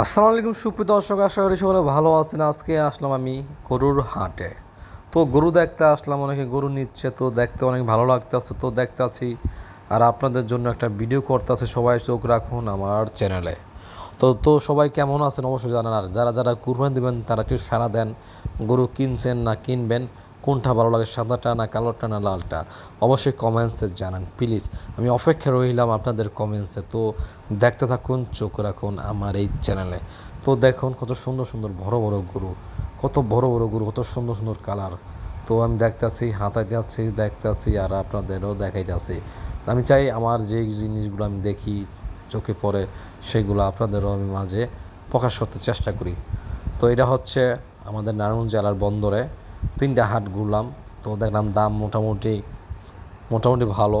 আসসালামু আলাইকুম সুপ্রিয় দর্শক, আশা করি সকলে ভালো আছেন। আজকে আসলাম আমি গরুর হাটে। তো গরু দেখতে আসলাম, অনেকে গরু নিচ্ছে, তো দেখতে অনেক ভালো লাগতেছে। তো দেখতে আছি আর আপনাদের জন্য একটা ভিডিও করতে আছে, সবাই চোখ রাখুন আমার চ্যানেলে। তো তো সবাই কেমন আছেন অবশ্যই জানান। আর যারা যারা কুরবানি দেবেন, তারা একটু সারা দেন, গরু কিনছেন না কিনবেন। কোনটা ভালো লাগে, সাদাটা না কালোটা না লালটা? অবশ্যই কমেন্টসে জানান, প্লিজ। আমি অপেক্ষা রইলাম আপনাদের কমেন্টসে, তো দেখতে থাকুন, চোখ রাখুন আমার এই চ্যানেলে। তো দেখুন, কত সুন্দর সুন্দর বড় বড় গরু, কত বড় বড় গরু, কত সুন্দর সুন্দর কালার। তো আমি দেখতেছি হাতায় যাচ্ছি দেখতেছি আর আপনাদেরও দেখাই যাচ্ছি আমি চাই আমার যে জিনিসগুলো আমি দেখি, চোখে পড়ে, সেগুলো আপনাদেরও আমি মাঝে প্রকাশ করতে চেষ্টা করি। তো এটা হচ্ছে আমাদের নারায়ণ জেলার বন্দরে তিনটা হাট ঘুরলাম। তো দেখলাম দাম মোটামুটি মোটামুটি ভালো।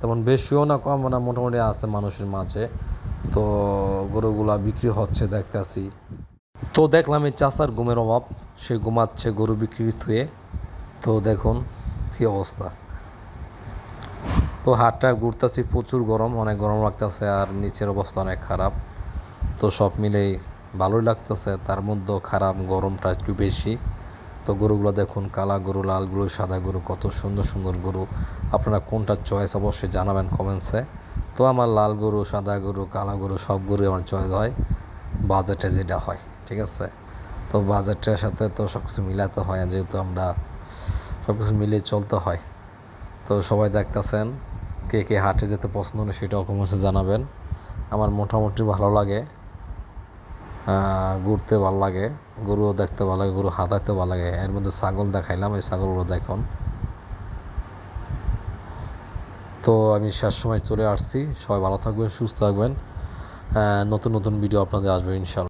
তেমন বেশিও না, কম না, মোটামুটি আছে মানুষের মাঝে। তো গরুগুলা বিক্রি হচ্ছে দেখতেছি। তো দেখলাম এই চাষার ঘুমের অভাব, সে ঘুমাচ্ছে গরু বিক্রি থুয়ে। তো দেখুন কী অবস্থা। তো হাটটা ঘুরতেছি প্রচুর গরম, অনেক গরম লাগতেছে আর নিচের অবস্থা অনেক খারাপ। তো সব মিলেই ভালোই লাগতেছে, তার মধ্যেও খারাপ গরমটা একটু বেশি। তো গরুগুলো দেখুন, কালা গরু, লাল গরু, সাদা গরু, কত সুন্দর সুন্দর গরু। আপনারা কোনটা চয়েস অবশ্যই জানাবেন কমেন্টসে তো আমার লাল গরু, সাদা গরু, কালা গরু, সব গরু আমার চয়েস হয় বাজেটে যেটা হয়, ঠিক আছে? তো বাজেটের সাথে তো সব কিছু মিলাতে হয় যেহেতু আমরা সব কিছু মিলিয়ে চলতে হয়। তো সবাই দেখতেছেন, কে কে হাটে যেতে পছন্দ নেই সেটাও কমেন্টসে জানাবেন। আমার মোটামুটি ভালো লাগে। ঘুরতে ভালো লাগে, গরুও দেখতে ভালো লাগে, গরু হাতাতে ভালো লাগে। এর মধ্যে ছাগল দেখাইলাম ওই ছাগলগুলো দেখুন। তো আমি শেষ সময় চলে আসছি। সবাই ভালো থাকবেন, সুস্থ থাকবেন। নতুন নতুন ভিডিও আপনাদের আসবে, ইনশাল্লাহ।